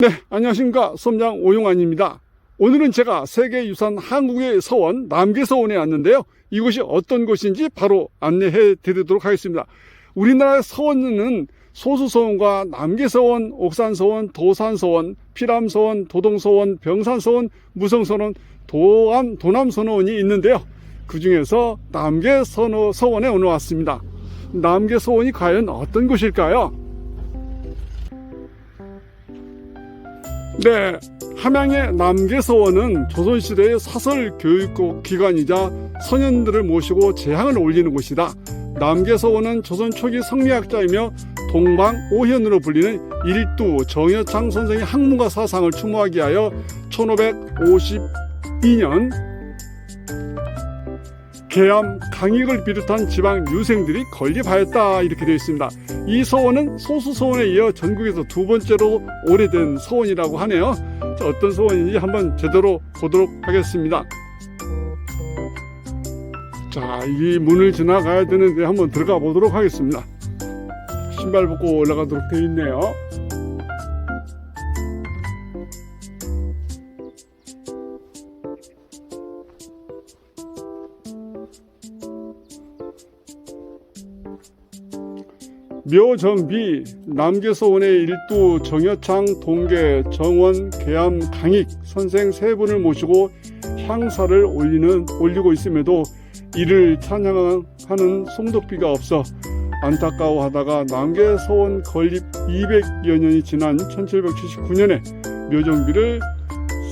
네, 안녕하십니까. 솜장 오용환입니다. 오늘은 제가 세계유산 한국의 서원, 남계서원에 왔는데요. 이곳이 어떤 곳인지 바로 안내해 드리도록 하겠습니다. 우리나라의 서원은 소수서원과 남계서원, 옥산서원, 도산서원, 피람서원, 도동서원, 병산서원, 무성서원, 도암, 도남서원이 있는데요. 그 중에서 남계서원에 오늘 왔습니다. 남계서원이 과연 어떤 곳일까요? 네, 함양의 남계서원은 조선시대의 사설 교육 기관이자 선현들을 모시고 재향을 올리는 곳이다. 남계서원은 조선 초기 성리학자이며 동방 오현으로 불리는 일두 정여창 선생의 학문과 사상을 추모하기 위하여 1552년 계암, 강익을 비롯한 지방 유생들이 건립하였다 이렇게 되어 있습니다. 이 서원은 소수 서원에 이어 전국에서 두 번째로 오래된 서원이라고 하네요. 자, 어떤 서원인지 한번 제대로 보도록 하겠습니다. 자, 이 문을 지나가야 되는데 한번 들어가 보도록 하겠습니다. 신발 벗고 올라가도록 되어 있네요. 묘정비, 남계서원의 일두 정여창, 동계, 정원, 계암, 강익 선생 세 분을 모시고 향사를 올리는 올리고 있음에도 이를 찬양하는 송독비가 없어 안타까워하다가 남계서원 건립 200여 년이 지난 1779년에 묘정비를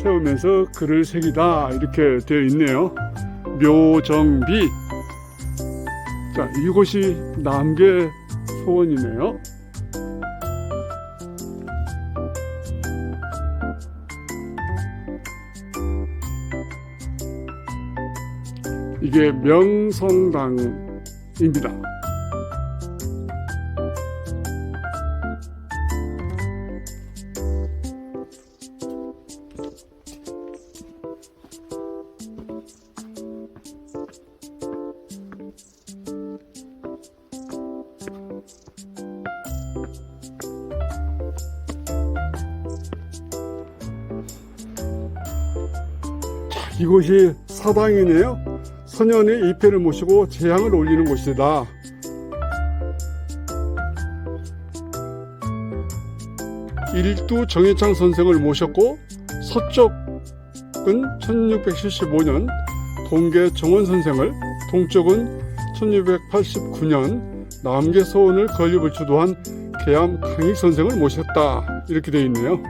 세우면서 글을 새기다 이렇게 되어 있네요. 묘정비. 자, 이곳이 남계 소원이네요. 이게 명성당입니다. 이곳이 사당이네요. 선현의 이패를 모시고 재향을 올리는 곳이다. 일두 정해창 선생을 모셨고 서쪽은 1675년 동계 정원 선생을 동쪽은 1689년 남계 서원을 건립을 주도한 계암 강익 선생을 모셨다 이렇게 되어 있네요.